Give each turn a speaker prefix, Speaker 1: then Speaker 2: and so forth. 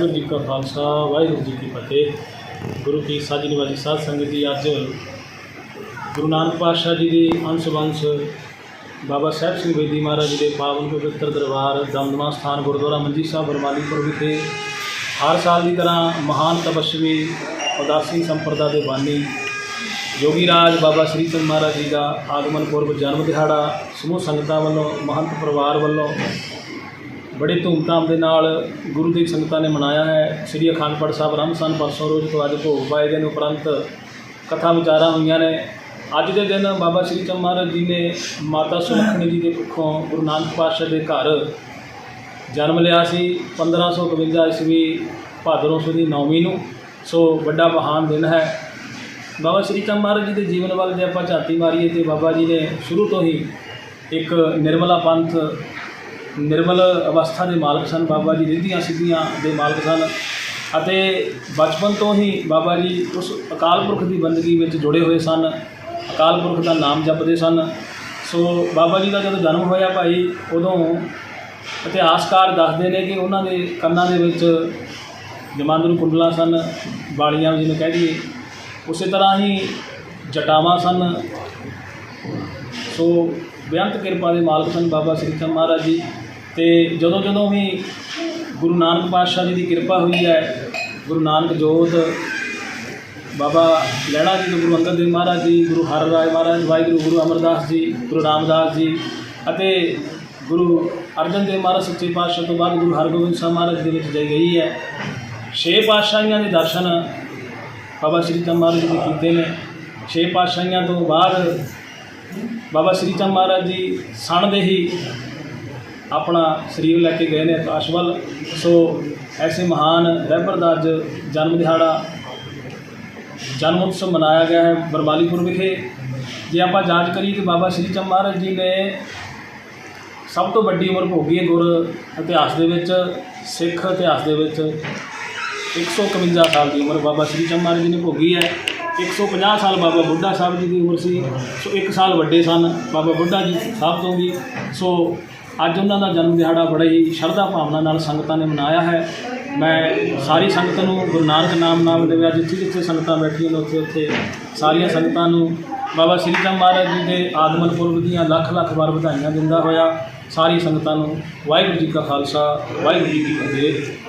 Speaker 1: ਵਾਹਿਗੁਰੂ ਜੀ ਕਾ ਖਾਲਸਾ, ਵਾਹਿਗੁਰੂ ਜੀ ਕੀ ਫਤਿਹ। ਗੁਰੂ ਕੀ ਸਾਜਣੀ ਵਾਲੀ ਸਾਧ ਸੰਗਤ ਜੀ, ਅੱਜ ਗੁਰੂ ਨਾਨਕ ਪਾਤਸ਼ਾਹ ਜੀ ਦੇ ਅੰਸ਼ ਵੰਸ਼ ਬਾਬਾ ਸਾਹਿਬ ਸਿੰਘ ਬੇਦੀ ਮਹਾਰਾਜ ਜੀ ਦੇ ਪਾਵਨ ਪਵਿੱਤਰ ਦਰਬਾਰ, ਦਮਦਮਾ ਸਥਾਨ, ਗੁਰਦੁਆਰਾ ਮੰਜੀ ਸਾਹਿਬ, ਬਰਮਾਲੀਪੁਰ ਵਿਖੇ ਹਰ ਸਾਲ ਦੀ ਤਰ੍ਹਾਂ ਮਹਾਨ ਤਪਸਵੀ ਉਦਾਸੀ ਸੰਪਰਦਾ ਦੇ ਬਾਨੀ ਯੋਗੀ ਰਾਜ ਬਾਬਾ ਸ੍ਰੀ ਚੰਦ ਮਹਾਰਾਜ ਜੀ ਦਾ ਆਗਮਨ ਪੁਰਬ ਜਨਮ ਦਿਹਾੜਾ ਸਮੂਹ ਸੰਗਤਾਂ ਵੱਲੋਂ, ਮਹੰਤ ਪਰਿਵਾਰ ਵੱਲੋਂ ਬੜੇ ਧੂਮਧਾਮ ਦੇ ਨਾਲ ਗੁਰੂ ਦੀ ਸੰਗਤਾਂ ਨੇ ਮਨਾਇਆ ਹੈ। ਸ੍ਰੀ ਅਖੰਡ ਪਾਠ ਸਾਹਿਬ ਰਮਸਨ ਪਰਸੋਂ ਰੋਜ਼ ਤੋਂ ਅੱਜ ਭੋਗ ਪਾਏ ਦਿਨ ਉਪਰੰਤ ਕਥਾ ਵਿਚਾਰਾਂ ਹੋਈਆਂ ਨੇ। ਅੱਜ ਦੇ ਦਿਨ ਬਾਬਾ ਸ੍ਰੀ ਚੰਦ ਮਹਾਰਾਜ ਜੀ ਨੇ ਮਾਤਾ ਸੁਲੱਖਣੀ ਜੀ ਦੇ ਪੱਖੋਂ ਗੁਰੂ ਨਾਨਕ ਪਾਤਸ਼ਾਹ ਦੇ ਘਰ ਜਨਮ ਲਿਆ ਸੀ। 1552 ਈਸਵੀ ਭਾਦਰੋਂ ਸੁਦੀ ਨੌਵੀਂ ਨੂੰ। ਸੋ ਵੱਡਾ ਮਹਾਨ ਦਿਨ ਹੈ। ਬਾਬਾ ਸ੍ਰੀ ਚੰਦ ਮਹਾਰਾਜ ਜੀ ਦੇ ਜੀਵਨ ਵੱਲ ਜੇ ਆਪਾਂ ਝਾਤੀ ਮਾਰੀਏ ਤੇ ਬਾਬਾ ਜੀ ਨੇ ਸ਼ੁਰੂ ਤੋਂ ਹੀ ਇੱਕ ਨਿਰਮਲਾ ਪੰਥ ਨਿਰਮਲ ਅਵਸਥਾ ਦੇ ਮਾਲਕ ਸਨ, ਬਾਬਾ ਜੀ ਰਿੱਧੀਆਂ ਸਿੱਧੀਆਂ ਦੇ ਮਾਲਕ ਸਨ ਅਤੇ ਬਚਪਨ ਤੋਂ ਹੀ ਬਾਬਾ ਜੀ ਉਸ ਅਕਾਲ ਪੁਰਖ ਦੀ ਬੰਦਗੀ ਵਿੱਚ ਜੁੜੇ ਹੋਏ ਸਨ, ਅਕਾਲ ਪੁਰਖ ਦਾ ਨਾਮ ਜਪਦੇ ਸਨ। ਸੋ ਬਾਬਾ ਜੀ ਦਾ ਜਦੋਂ ਜਨਮ ਹੋਇਆ ਭਾਈ, ਉਦੋਂ ਇਤਿਹਾਸਕਾਰ ਦੱਸਦੇ ਨੇ ਕਿ ਉਹਨਾਂ ਦੇ ਕੰਨਾਂ ਦੇ ਵਿੱਚ ਜਮਾਂਦਰੂ ਕੁੰਡਲਾਂ ਸਨ ਬਾਲੀਆਂ ਜਿਹਨੂੰ ਕਹਿ ਦਈਏ। ਉਸੇ ਤਰ੍ਹਾਂ ਹੀ ਜਟਾਵਾਂ ਸਨ। ਸੋ ਬੇਅੰਤ ਕਿਰਪਾ ਦੇ ਮਾਲਕ ਸਨ ਬਾਬਾ ਸ੍ਰੀ ਚੰਦ ਮਹਾਰਾਜ ਜੀ। ਤੇ ਜਦੋਂ ਜਦੋਂ ਵੀ ਗੁਰੂ ਨਾਨਕ ਪਾਤਸ਼ਾਹ ਜੀ ਦੀ ਕਿਰਪਾ ਹੋਈ ਹੈ, ਗੁਰੂ ਨਾਨਕ ਜੋਤ, ਬਾਬਾ ਲਹਿਣਾ ਜੀ ਗੁਰੂ ਅੰਗਦ ਦੇਵ ਮਹਾਰਾਜ ਜੀ, ਗੁਰੂ ਹਰ ਰਾਏ ਮਹਾਰਾਜ, ਵਾਹਿਗੁਰੂ ਗੁਰੂ ਅਮਰਦਾਸ ਜੀ, ਗੁਰੂ ਰਾਮਦਾਸ ਜੀ ਅਤੇ ਗੁਰੂ ਅਰਜਨ ਦੇਵ ਮਹਾਰਾਜ ਸੱਚੇ ਪਾਤਸ਼ਾਹ ਤੋਂ ਬਾਅਦ ਗੁਰੂ ਹਰਗੋਬਿੰਦ ਸਾਹਿਬ ਮਹਾਰਾਜ ਦੇ ਵਿੱਚ ਜਾਈ ਗਈ ਹੈ। ਛੇ ਪਾਤਸ਼ਾਹੀਆਂ ਦੇ ਦਰਸ਼ਨ ਬਾਬਾ ਸ੍ਰੀ ਚੰਦ ਮਹਾਰਾਜ ਜੀ ਨੇ ਕੀਤੇ ਨੇ। ਛੇ ਪਾਤਸ਼ਾਹੀਆਂ ਤੋਂ ਬਾਅਦ ਬਾਬਾ ਸ੍ਰੀ ਚੰਦ ਮਹਾਰਾਜ ਜੀ ਸਣ ਦੇ ਹੀ ਆਪਣਾ ਸਰੀਰ ਲੈ ਕੇ ਗਏ ਨੇ ਆਕਾਸ਼ ਵੱਲ। ਸੋ ਐਸੇ ਮਹਾਨ ਰਹਿਬਰ ਦਾ ਅੱਜ ਜਨਮ ਦਿਹਾੜਾ, ਜਨਮ ਉਤਸਵ ਮਨਾਇਆ ਗਿਆ ਹੈ ਬਰਮਾਲੀਪੁਰ ਵਿਖੇ। ਜੇ ਆਪਾਂ ਜਾਂਚ ਕਰੀਏ ਕਿ ਬਾਬਾ ਸ੍ਰੀ ਚੰਦ ਮਹਾਰਾਜ ਜੀ ਨੇ ਸਭ ਤੋਂ ਵੱਡੀ ਉਮਰ ਭੋਗੀ ਹੈ ਗੁਰ ਇਤਿਹਾਸ ਦੇ ਵਿੱਚ, ਸਿੱਖ ਇਤਿਹਾਸ ਦੇ ਵਿੱਚ। 151 ਸਾਲ ਦੀ ਉਮਰ ਬਾਬਾ ਸ੍ਰੀ ਚੰਦ ਮਹਾਰਾਜ ਜੀ ਨੇ ਭੋਗੀ ਹੈ। 150 ਸਾਲ ਬਾਬਾ ਬੁੱਢਾ ਸਾਹਿਬ ਜੀ ਦੀ ਉਮਰ ਸੀ। ਸੋ 1 ਸਾਲ ਵੱਡੇ ਸਨ ਬਾਬਾ ਬੁੱਢਾ ਜੀ ਸਾਹਿਬ ਤੋਂ ਵੀ। ਸੋ ਅੱਜ ਉਹਨਾਂ ਦਾ ਜਨਮ ਦਿਹਾੜਾ ਬੜੇ ਹੀ ਸ਼ਰਧਾ ਭਾਵਨਾ ਨਾਲ ਸੰਗਤਾਂ ਨੇ ਮਨਾਇਆ ਹੈ। ਮੈਂ ਸਾਰੀ ਸੰਗਤ ਨੂੰ ਗੁਰੂ ਨਾਨਕ ਨਾਮ ਨਾਮ ਦੇ ਵਿੱਚ ਜਿੱਥੇ ਜਿੱਥੇ ਸੰਗਤਾਂ ਬੈਠੀਆਂ ਨੇ ਉੱਥੇ ਉੱਥੇ ਸਾਰੀਆਂ ਸੰਗਤਾਂ ਨੂੰ ਬਾਬਾ ਸ੍ਰੀ ਚੰਦ ਮਹਾਰਾਜ ਜੀ ਦੇ ਆਗਮਨ ਪੁਰਬ ਦੀਆਂ ਲੱਖ ਲੱਖ ਵਾਰ ਵਧਾਈਆਂ ਦਿੰਦਾ ਹੋਇਆ ਸਾਰੀ ਸੰਗਤਾਂ ਨੂੰ ਵਾਹਿਗੁਰੂ ਜੀ ਕਾ ਖਾਲਸਾ, ਵਾਹਿਗੁਰੂ ਜੀ ਕੀ ਫਤਿਹ।